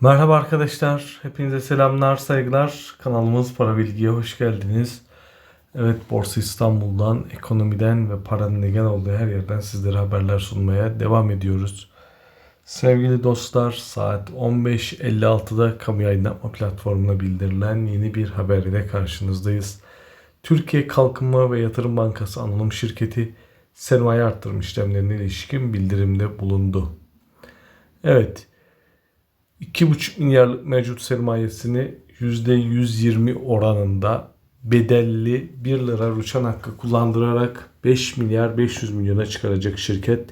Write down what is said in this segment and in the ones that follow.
Merhaba arkadaşlar, hepinize selamlar, saygılar. Kanalımız Para Bilgi'ye hoş geldiniz. Evet, Borsa İstanbul'dan, ekonomiden ve paranın negen olduğu her yerden sizlere haberler sunmaya devam ediyoruz. Sevgili dostlar, saat 15.56'da kamu yayınlatma platformuna bildirilen yeni bir haber ile karşınızdayız. Türkiye Kalkınma ve Yatırım Bankası Anonim Şirketi sermaye arttırım işlemlerine ilişkin bildirimde bulundu. Evet, 2,5 milyarlık mevcut sermayesini %120 oranında bedelli 1 lira rüçhan hakkı kullandırarak 5 milyar 500 milyona çıkaracak şirket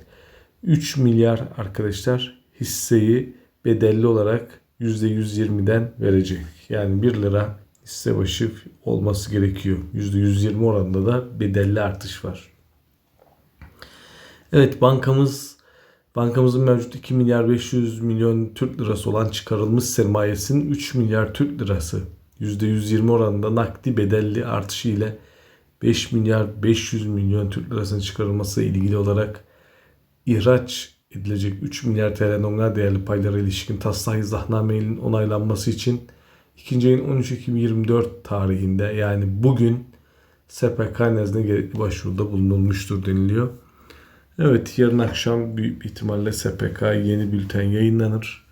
3 milyar arkadaşlar hisseyi bedelli olarak %120'den verecek. Yani 1 lira hisse başı olması gerekiyor. %120 oranında da bedelli artış var. Evet bankamız Bankamızın mevcut 2 milyar 500 milyon Türk lirası olan çıkarılmış sermayesinin 3 milyar Türk lirası %120 oranında nakdi bedelli artışı ile 5 milyar 500 milyon Türk lirasının çıkarılması ile ilgili olarak ihraç edilecek 3 milyar TL nominal değerli paylara ilişkin taslak izahnamenin onaylanması için 2. ayın 13 Ekim 24 tarihinde yani bugün SPK nezdinde gerekli başvuruda bulunulmuştur deniliyor. Evet yarın akşam büyük bir ihtimalle SPK yeni bülten yayınlanır.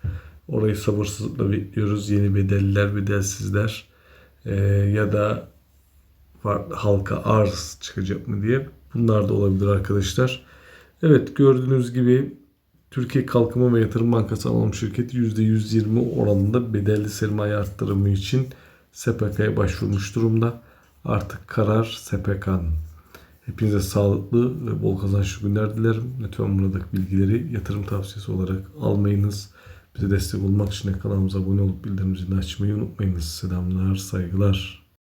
Orayı sabırsızlıkla bekliyoruz. Yeni bedelliler, bedelsizler ee, ya da farklı halka arz çıkacak mı diye. Bunlar da olabilir arkadaşlar. Evet gördüğünüz gibi Türkiye Kalkınma ve Yatırım Bankası Anonim Şirketi %120 oranında bedelli sermaye arttırımı için SPK'ya başvurmuş durumda. Artık karar SPK'nın. Hepinize sağlıklı ve bol kazançlı günler dilerim. Lütfen buradaki bilgileri yatırım tavsiyesi olarak almayınız. Bize destek olmak için kanalımıza abone olup bildirim zilini açmayı unutmayınız. Selamlar, saygılar.